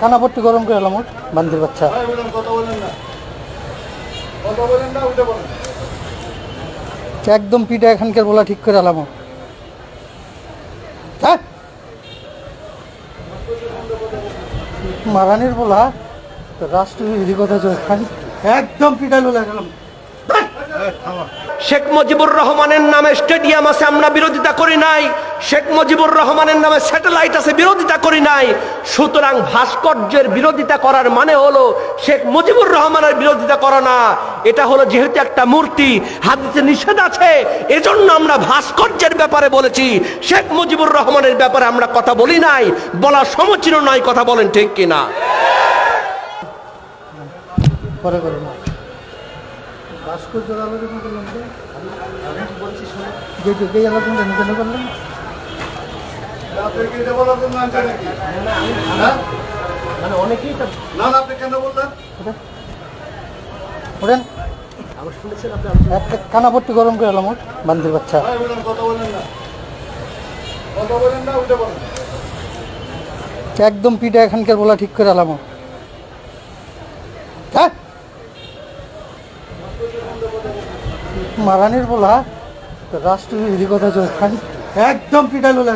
মানে গরম করে এলাম বাচ্চা একদম পিঠা এখানকার বলা ঠিক করে এলাম মারানির বলা রাষ্ট্রবিরোধী কথা একদম পিঠা লোলা শেখ মুজিবুর রহমানের নামে স্টেডিয়াম আছে, আমরা বিরোধিতা করি নাই। শেখ মুজিবুর রহমানের নামে স্যাটেলাইট আছে, বিরোধিতা করি নাই। সুতরাং ভাস্কর্যের বিরোধিতা করার মানে হলো শেখ মুজিবুর রহমানের বিরোধিতা করা না। এটা হলো যেহেতু একটা মূর্তি, হাদিসে নিষেধ আছে, এজন্য আমরা ভাস্কর্যের ব্যাপারে বলেছি। শেখ মুজিবুর রহমানের ব্যাপারে আমরা কথা বলি নাই, বলা সমীচীন নয়, কথা বলেন ঠিক কিনা? পরে আলোচনা করলাম তো। আলোচনা কেন কেন করলাম হ্যাঁ? মানে অনেকেই না না আপনি কেন বললেন? ওরেন আমি শুনেছেন আপনি একটা কানাপট্টি গরম করে এলাম ওর বাচ্চা। একদম পিঠা এখানকার বলা ঠিক করে এলাম। হ্যাঁ? মারানির বলা রাষ্ট্রীয় কথা চলে একদম পিঠা লোলা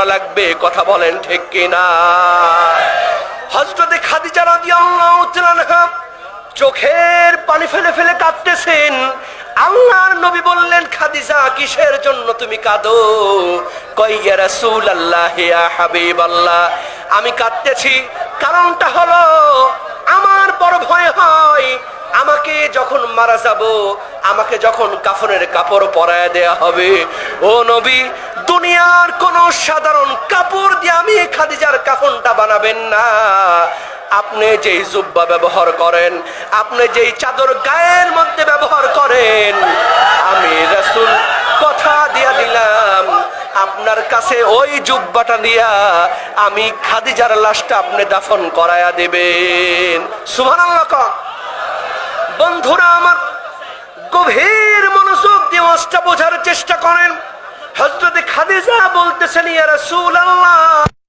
করা লাগবে, কথা বলেন ঠিক কিনা? হজরতে খাদিজা রাদিয়াল্লাহু তাআলা চোখের পানি ফেলে ফেলে কাঁদতেছেন। আল্লাহর নবী বললেন, খাদিজা, কিসের জন্য তুমি কাঁদো? কইয়া রাসূল আল্লাহ ইয়া হাবিব আল্লাহ আমি কাঁদতেছি, কারণটা হলো আমার বড় ভয় হয়। আমাকে যখন মারা যাব, আমাকে যখন কাফনের কাপড় পরায় দেয়া হবে, ও নবী দুনিয়ার কোন সাধারণ কাপড় দিয়ে আমি খাদিজার কাফনটা বানাবেন না। আপনি যেই জুব্বা ব্যবহার করেন, আপনি যেই চাদর গায়ের মধ্যে ব্যবহার করেন, আমি রাসূল কথা দিয়া দিলাম, আপনার কাছে ওই জুব্বাটা দিয়া আমি খাদিজার লাশটা আপনি দাফন করায়া দেবেন। সুবহানাল্লাহ বন্ধুরা আমার গভীর মনোযোগ দিয়ে বোঝার চেষ্টা করেন। হজরতে খাদিজা বলতেছেন ইয়ারা সুল আচ্ছা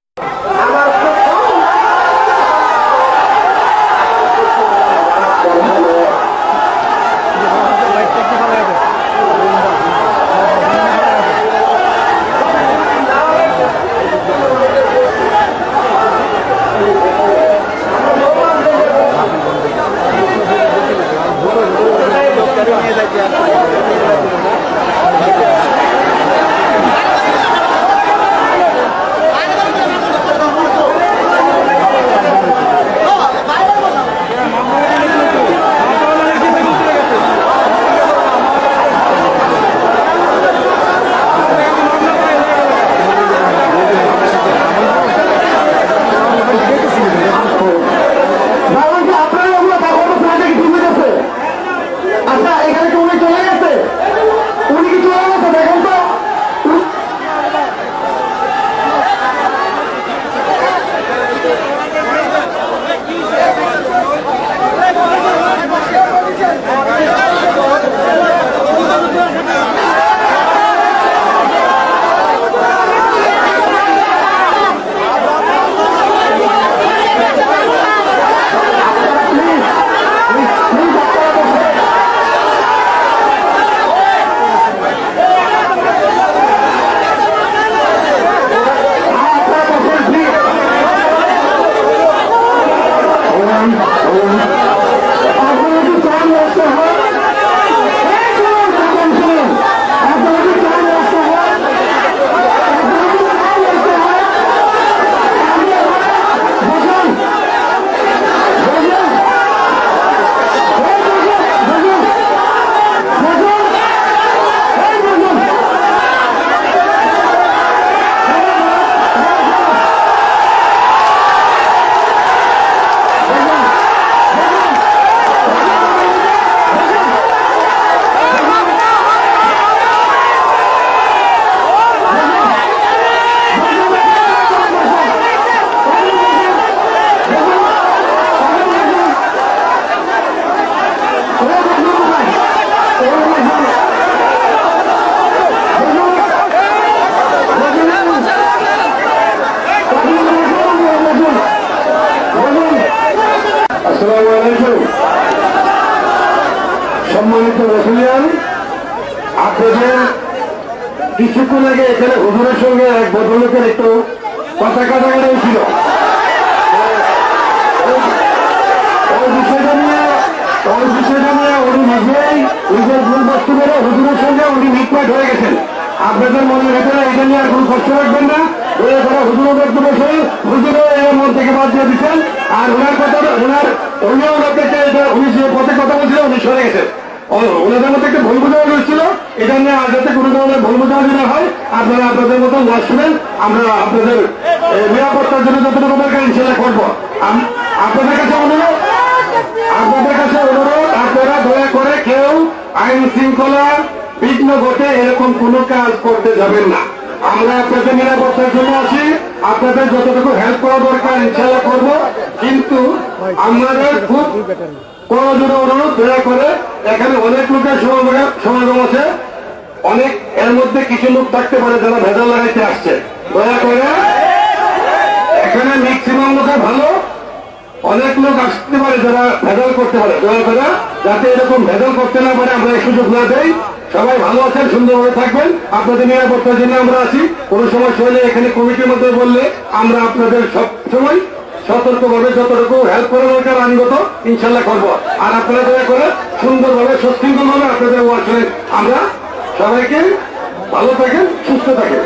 সম্মানিত রসুলিয়ান, আপনাদের কিছুক্ষণ আগে এখানে হুজুরের সঙ্গে এক ভদ্রলোকের একটু কথা কাটাকাটি ছিল। নিজেই নিজের করে সঙ্গে উনি গেছেন। আপনাদের মনে ভেতরে এটা নিয়ে আর কোনো কষ্ট রাখবেন না। আর ওনার কথা ওনার উনিও ওনাদেরকে উনি যে পথে কথা বলছিল, উনি সরে গেছেন ওনাদের মধ্যে একটা ভুল বোঝাবুঝি হচ্ছিল। এটা নিয়ে আর যাতে কোনো ধরনের ভুল বোঝাবুঝি না হয়, আপনারা আপনাদের মতো ওয়াজ শুনেন, আমরা আপনাদের নিরাপত্তার জন্য যতটুকু দরকার ইনশাল্লাহ করব। আপনাদের কাছে অনুরোধ? আপনাদের কাছে অনুরোধ, আপনারা দয়া করে কেউ আইন শৃঙ্খলা বিঘ্ন ঘটে এরকম কোনো কাজ করতে যাবেন না। আমরা আপনাদের নিরাপত্তার জন্য আছি। আপনাদের যতটুকু হেল্প করা দরকার ইনশাল্লাহ করব। কিন্তু আমাদের খুব প্রয়োজনীয় অনুরোধ, দয়া করে এখানে অনেক লোকের সমাগম আছে। অনেক, এর মধ্যে কিছু লোক থাকতে পারে যারা ভেজাল লাগাইতে আসছে। দয়া করে এখানে ম্যাক্সিমাম লোকের ভালো। অনেক লোক আসতে পারে যারা ভেজাল করতে পারে। দয়া করে যাতে এরকম ভেজাল করতে না পারে, আমরা এই সুযোগ না দেই। সবাই ভালো আছেন, সুন্দরভাবে থাকবেন। আপনাদের নিরাপত্তার জন্য আমরা আছি। কোনো সমস্যা হলে এখানে কমিটির মধ্যে বললে আমরা আপনাদের সব সময় সতর্কভাবে যতটুকু হেল্প করা দরকার আইনগত, ইনশাল্লাহ করব। আর আপনারা দয়া করে সুন্দরভাবে, সুশৃঙ্খলভাবে আপনাদের ওয়ার্কে আমরা সবাইকে ভালো থাকেন, সুস্থ থাকেন।